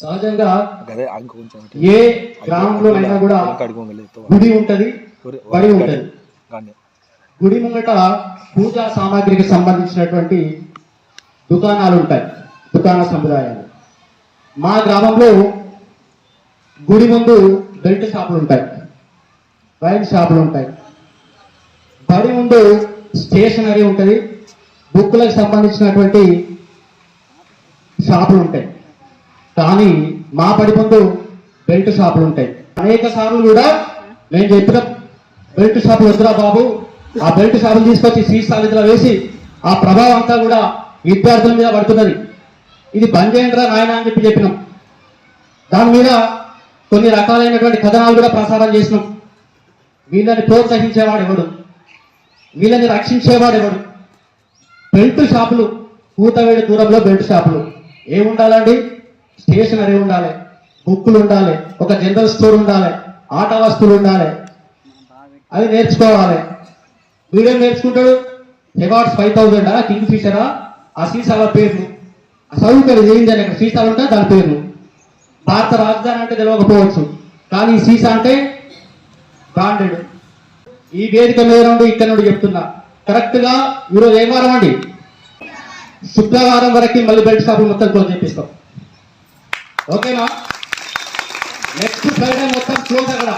సహజంగా. ఏ గ్రామంలో అయినా కూడా గుడి ఉంటది బడి ఉంటది. గుడి ముంగట పూజా సామాగ్రికి సంబంధించినటువంటి దుకాణాలు ఉంటాయి దుకాణ సముదాయాలు. మా గ్రామంలో గుడి ముందు బెల్ట్ షాపులు ఉంటాయి వైన్ షాపులు ఉంటాయి. బడి ముందు స్టేషనరీ ఉంటుంది బుక్కులకు సంబంధించినటువంటి షాపులు ఉంటాయి. కానీ మా బడి ముందు బెల్ట్ షాపులు ఉంటాయి. అనేక సార్లు కూడా నేను చెప్పిన బెల్ట్ షాపులు వద్దురా బాబు. ఆ బెల్ట్ షాపులు తీసుకొచ్చి సీసాలిలో వేసి ఆ ప్రభావం అంతా కూడా విద్యార్థుల మీద పడుతున్నది. ఇది బంద్ చేయండిరా నాయన అని చెప్పి చెప్పినాం. దాని మీద కొన్ని రకాలైనటువంటి కథనాలు కూడా ప్రసారం చేసినాం. వీళ్ళని ప్రోత్సహించేవాడు ఎవడు? వీళ్ళని రక్షించేవాడు ఎవడు? బెల్ట్ షాపులు కూతవేడి దూరంలో బెల్ట్ షాపులు. ఏముండాలండి? స్టేషనరీ ఉండాలి. బుక్కులు ఉండాలి. ఒక జనరల్ స్టోర్ ఉండాలి. ఆట వస్తువులు ఉండాలి. అవి నేర్చుకోవాలి. వీడేం నేర్చుకుంటాడు? రివార్డ్స్ ఫైవ్ థౌజండ్ కింగ్ ఫిషరా ఆ? సీసాల పేర్లు. సౌకర్యం చదువుతుంది ఏంటని అక్కడ సీసాలు ఉంటాయి దాని పేర్లు. భారత రాజధాని అంటే తెలియకపోవచ్చు కానీ ఈ సీసా అంటే బ్రాండెడ్ ఈ వేదిక మీద నుండి ఇక్కడ నుండి చెప్తున్నా. కరెక్ట్గా ఈరోజు ఏం వారం అండి? శుక్రవారం వరకు మళ్ళీ బెల్ట్ షాపులు మొత్తం క్లోజ్ చేపిస్తాం. ఓకేనా? నెక్స్ట్ ఫ్రైడే మొత్తం చూద్దాం అక్కడ.